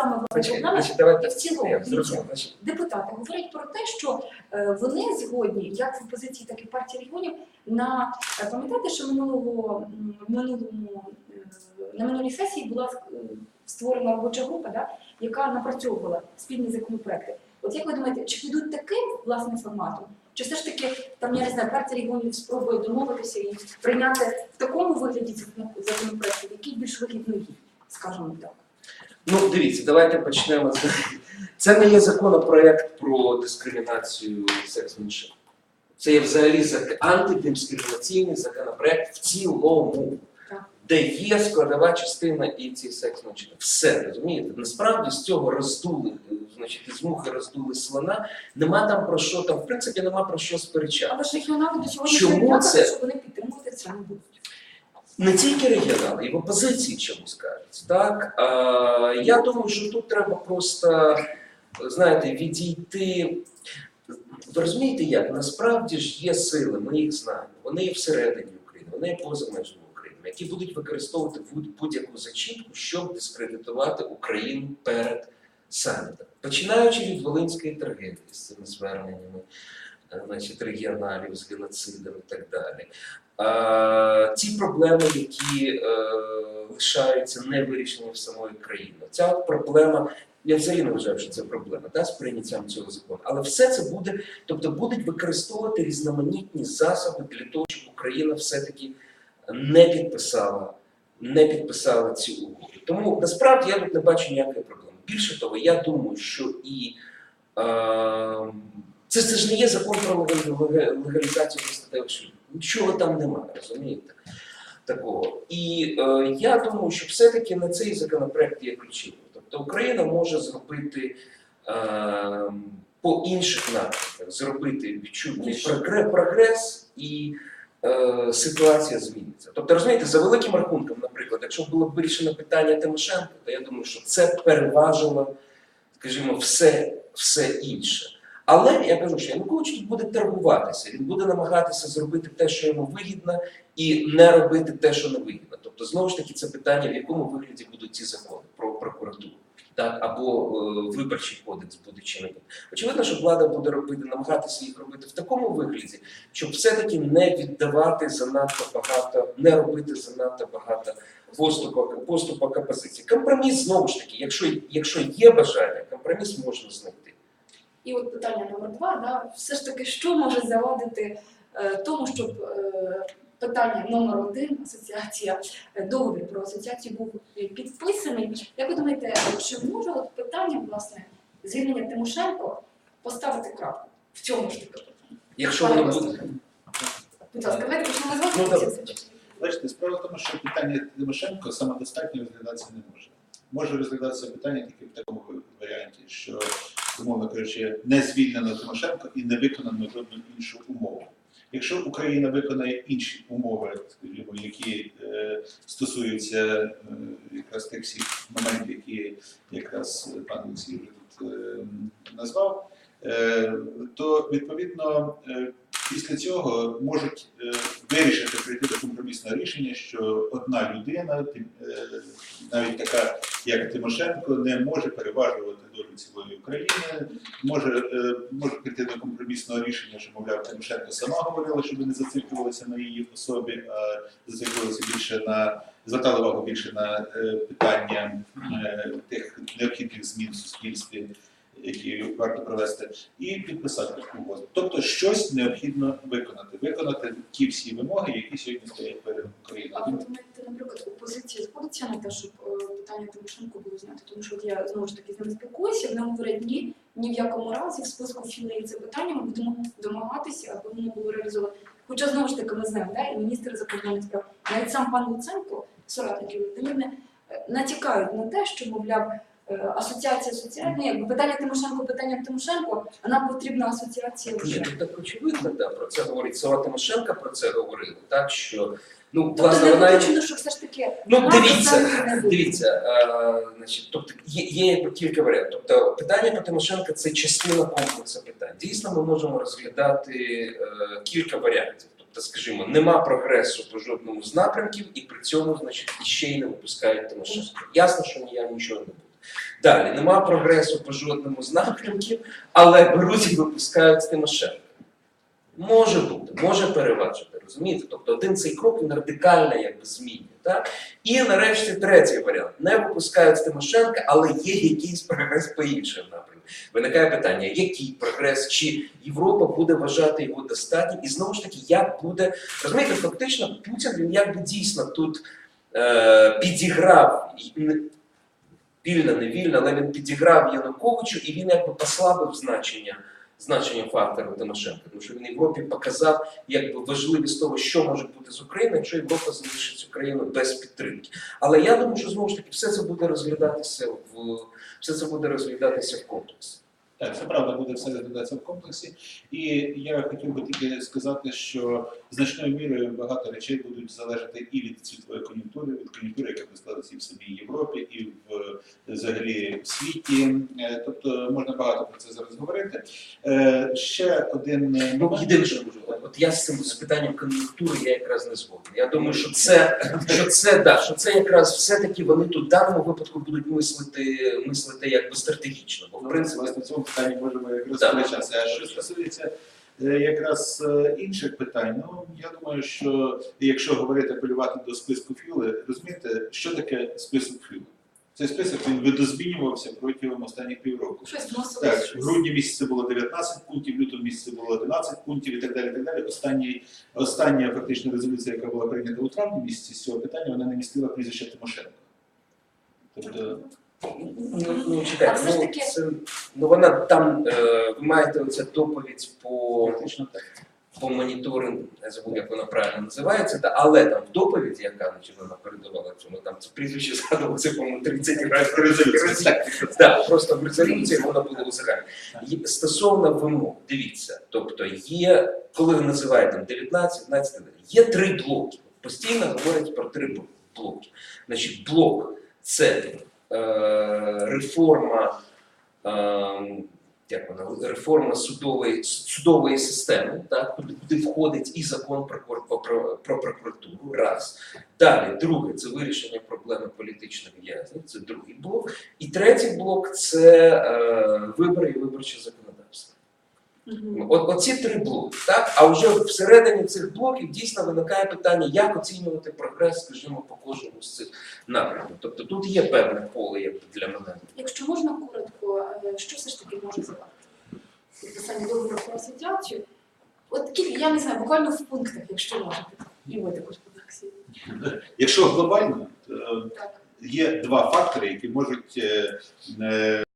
саме давайте І в цілому, депутати говорять про те, що е, вони згодні, як в опозиції, так і в партії регіонів, на е, пам'ятаєте, що минулого минулому е, на минулій сесії була створена робоча група, да, яка напрацьовувала спільні законопроекти. От як ви думаєте, чи підуть таким власним форматом? Чи все ж таки там я не знаю, партія регіонів спробує домовитися і прийняти в такому вигляді цих який більш вигідний скажімо так? Ну, дивіться, давайте почнемо. Це не є законопроект про дискримінацію секс-меншин. Це є взагалі антидискримінаційний законопроект в цілому, де є складова частина і ці секс-меншин. Все, розумієте? Насправді з цього роздули, значить, із мухи роздули слона. Нема там про що, там, в принципі, нема про що сперечати. Але ж регіонали до сьогодні Чому це? що вони підтримувати це не тільки регіонали, і в опозиції чомусь кажуть. Так? А, я думаю, що тут треба просто, знаєте, відійти. Ви розумієте як? Насправді ж є сили, ми їх знаємо. Вони є всередині України, вони є поза межами України, які будуть використовувати будь- будь-яку зачіпку, щоб дискредитувати Україну перед самітом. Починаючи від Волинської трагедії з цими зверненнями значить, регіоналів з геноцидом і так далі. А, ті проблеми, які е, лишаються невирішені в самої країни. Ця проблема, я взагалі не вважаю, що це проблема та, з прийняттям цього закону. Але все це буде, тобто будуть використовувати різноманітні засоби для того, щоб Україна все-таки не підписала, не підписала ці угоди. Тому насправді я тут не бачу ніякої проблеми. Більше того, я думаю, що і е, це, це ж не є закон про легалізацію статевих шлюбів. Нічого там немає, розумієте? Такого. І е, я думаю, що все-таки на цей законопроект є ключовим. Тобто Україна може зробити е, по інших напрямках, зробити відчутний прогрес і е, ситуація зміниться. Тобто, розумієте, за великим рахунком, наприклад, якщо було б вирішено питання Тимошенко, то я думаю, що це переважило, скажімо, все, все інше. Але я кажу, що Янукович тут буде торгуватися, він буде намагатися зробити те, що йому вигідно, і не робити те, що не вигідно. Тобто, знову ж таки, це питання, в якому вигляді будуть ці закони про прокуратуру, так або е, виборчий кодекс буде чи не буде. Очевидно, що влада буде робити, намагатися їх робити в такому вигляді, щоб все-таки не віддавати занадто багато, не робити занадто багато поступок, поступок опозиції. Компроміс знову ж таки, якщо, якщо є бажання, компроміс можна знайти. І от питання номер два, да, все ж таки, що може завадити е, тому, щоб е, питання номер один, асоціація, е, договір про асоціацію був підписаний. Як ви думаєте, чи може от питання, власне, звільнення Тимошенко поставити крапку в цьому ж таки питанні? Якщо воно буде. Будь ласка, давайте почнемо з вас. Бачите, справа в тому, що питання Тимошенко самодостатньо розглядатися не може. Може розглядатися питання тільки в такому варіанті, що, умовно кажучи, не звільнено Тимошенко і не виконано жодну іншу умову. Якщо Україна виконає інші умови, скажімо, які е, стосуються е, якраз тих всіх моментів, які якраз пан Олексій вже тут е, назвав, е, то відповідно е, після цього можуть е, вирішити прийти до компромісного рішення, що одна людина, е, навіть така як Тимошенко, не може переважувати долю цілої України, може, е, може прийти до компромісного рішення, що мовляв Тимошенко сама говорила, щоб не зациклювалися на її особі, а зациклювалися більше на звертали увагу більше на е, питання е, тих необхідних змін в суспільстві. Які варто провести, і підписати угоду. Тобто щось необхідно виконати, виконати ті всі вимоги, які сьогодні стоять перед Україною. А ви думаєте, наприклад, опозиція згодиться на те, щоб е, питання Тимошенко було знято? Тому що я знову ж таки з ними спілкуюся, вони говорять, ні, ні в якому разі в списку філії це питання ми будемо домагатися, аби воно було реалізовано. Хоча знову ж таки ми знаємо, да, і міністр закордонних справ, навіть сам пан Луценко, соратник Володимирівни, е, натякають на те, що, мовляв, е, асоціація асоціальна, якби питання Тимошенко, питання Тимошенко, а нам потрібна асоціація Ні, тут так очевидно, да, про це говорить сама Тимошенка про це говорила, так що ну Тобто власне не вона виключено, що все ж таки ну вона дивіться, дивіться, е, значить, тобто є, є кілька варіантів. Тобто питання по Тимошенка це частина комплексу питань. Дійсно, ми можемо розглядати е, кілька варіантів. Тобто, скажімо, нема прогресу по жодному з напрямків, і при цьому, значить, іще й не випускають Тимошенко. Ясно, що ніяк нічого не буде. Далі нема прогресу по жодному з напрямків, але беруть і випускають Тимошенко. Може бути, може переважити, розумієте? Тобто один цей крок він радикально якби змінює. Так? І нарешті третій варіант. Не випускають Тимошенка, але є якийсь прогрес по іншим напрямкам. Виникає питання, який прогрес, чи Європа буде вважати його достатнім, і знову ж таки, як буде розумієте, фактично Путін він якби дійсно тут е, підіграв і не- вільно, але він підіграв Януковичу, і він якби послабив значення. Значення фактору Тимошенка, тому що він Європі показав якби важливість того, що може бути з Україною, якщо Європа залишить Україну без підтримки. Але я думаю, що знову ж таки все це буде розглядатися в все це буде розглядатися в комплексі. Так, це правда буде все розглядатися в комплексі. І я хотів би тільки сказати, що значною мірою багато речей будуть залежати і від світової кон'юнктури, від кон'юнктури, яка буде складатися і в самій Європі, і в взагалі в світі. Е, Тобто можна багато про це зараз говорити. Е, Ще один Ну, єдине, що можу, от я з цим з питанням кон'юнктури я якраз не згоден. Я думаю, що це, що це, да, що це якраз все-таки вони тут в даному випадку будуть мислити, мислити якби стратегічно. Бо в Ну, принципі, питанні можемо якраз Так. сперечатися. А що стосується е, якраз е, інших питань, ну я думаю, що якщо говорити апелювати до списку філи, розумієте, що таке список філи? Цей список він видозмінювався протягом останніх півроку. Щось. Так, в грудні місяці було 19 пунктів, в лютому місяці було 11 пунктів і так далі. так далі. Останній, остання фактично резолюція, яка була прийнята у травні місяці з цього питання, вона не містила прізвище Тимошенко. Тобто, ну, ну чекайте, все ж ну, таки- це, ну вона там, е, ви маєте оця доповідь по по моніторингу, не забув, як вона правильно називається, та, але там в доповіді, яка значить, вона передавала цьому, там це прізвище згадувалося, по-моєму, 30 разів. Так, просто в резолюції воно буде узагальнено. Є- Стосовно вимог, дивіться, тобто є, коли ви називаєте там 19, 19, є три блоки. Постійно говорять про три блоки. Значить, блок це реформа. Е, як вона реформа судової судової системи, так куди входить і закон про, про, про прокуратуру. Раз далі, друге це вирішення проблеми політичних в'язнів. Це другий блок. І третій блок це е, вибори і виборче законодавство. От оці три блоки, так а вже всередині цих блоків дійсно виникає питання, як оцінювати прогрес, скажімо, по кожному з цих напрямків. Тобто тут є певне поле як для мене. Якщо можна коротко, е, що все ж таки може завадити? Підписання договору про асоціацію. От кілька, я не знаю, буквально в пунктах, якщо можете. І ви також по Якщо глобально, то Так. є два фактори, які можуть е, е,